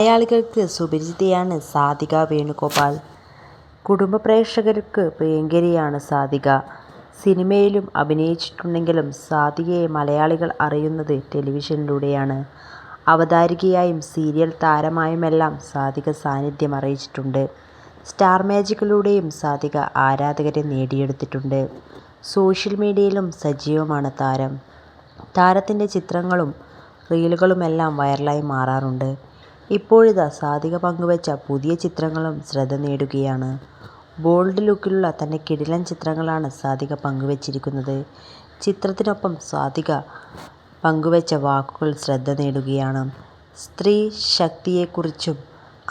മലയാളികൾക്ക് സുപരിചിതയാണ് സാധിക വേണുഗോപാൽ. കുടുംബ പ്രേക്ഷകർക്ക് പ്രിയങ്കരിയാണ് സാധിക. സിനിമയിലും അഭിനയിച്ചിട്ടുണ്ടെങ്കിലും സാധികയെ മലയാളികൾ അറിയുന്നത് ടെലിവിഷനിലൂടെയാണ്. അവതാരികയായും സീരിയൽ താരമായുമെല്ലാം സാധിക സാന്നിധ്യം അറിയിച്ചിട്ടുണ്ട്. സ്റ്റാർ മാജിക്കിലൂടെയും സാധിക ആരാധകരെ നേടിയെടുത്തിട്ടുണ്ട്. സോഷ്യൽ മീഡിയയിലും സജീവമാണ് താരം. താരത്തിന്റെ ചിത്രങ്ങളും റീലുകളുമെല്ലാം വൈറലായി മാറാറുണ്ട്. ഇപ്പോഴിതാ സാധിക പങ്കുവെച്ച പുതിയ ചിത്രങ്ങളും ശ്രദ്ധ നേടുകയാണ്. ബോൾഡ് ലുക്കിലുള്ള തന്റെ കിടിലൻ ചിത്രങ്ങളാണ് സാധിക പങ്കുവെച്ചിരിക്കുന്നത്. ചിത്രത്തിനൊപ്പം സാധിക പങ്കുവെച്ച വാക്കുകൾ ശ്രദ്ധ നേടുകയാണ്. സ്ത്രീ ശക്തിയെക്കുറിച്ചും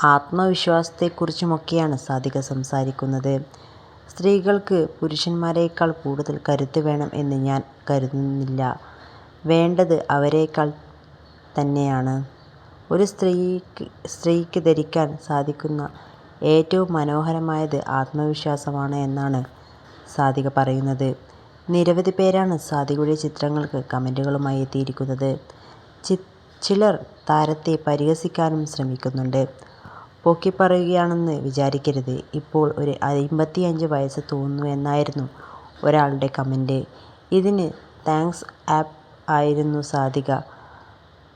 ആത്മവിശ്വാസത്തെക്കുറിച്ചുമൊക്കെയാണ് സാധിക സംസാരിക്കുന്നത്. സ്ത്രീകൾക്ക് പുരുഷന്മാരേക്കാൾ കൂടുതൽ കരുത്ത് വേണം എന്ന് ഞാൻ കരുതുന്നില്ല. വേണ്ടത് അവരേക്കാൾ തന്നെയാണ്. ഒരു സ്ത്രീക്ക് സ്ത്രീക്ക് ധരിക്കാൻ സാധിക്കുന്ന ഏറ്റവും മനോഹരമായത് ആത്മവിശ്വാസമാണ് എന്നാണ് സാധിക പറയുന്നത്. നിരവധി പേരാണ് സാധികയുടെ ചിത്രങ്ങൾക്ക് കമന്റുകളുമായി എത്തിയിരിക്കുന്നത്. ചിലർ താരത്തെ പരിഹസിക്കാനും ശ്രമിക്കുന്നുണ്ട്. പൊക്കിപ്പറയുകയാണെന്ന് വിചാരിക്കരുത്. ഇപ്പോൾ ഒരു അമ്പത്തിയഞ്ച് വയസ്സ് തോന്നുന്നു എന്നായിരുന്നു ഒരാളുടെ കമന്റ്. ഇതിന് താങ്ക്സ് ആപ്പ് ആയിരുന്നു സാധിക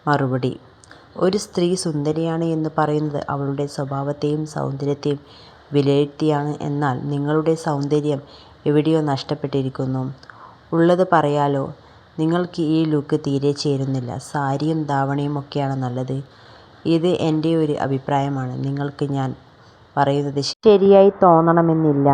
മറുപടി. ഒരു സ്ത്രീ സുന്ദരിയാണ് എന്ന് പറയുന്നത് അവളുടെ സ്വഭാവത്തെയും സൗന്ദര്യത്തെയും വിലയിരുത്തിയാണ്. എന്നാൽ നിങ്ങളുടെ സൗന്ദര്യം എവിടെയോ നഷ്ടപ്പെട്ടിരിക്കുന്നു. ഉള്ളത് പറയാലോ, നിങ്ങൾക്ക് ഈ ലുക്ക് തീരെ ചേരുന്നില്ല. സാരിയും ധാവണിയുമൊക്കെയാണ് നല്ലത്. ഇത് എന്റെ ഒരു അഭിപ്രായമാണ്. നിങ്ങൾക്ക് ഞാൻ പറയുന്നത് ശരിയായി തോന്നണമെന്നില്ല.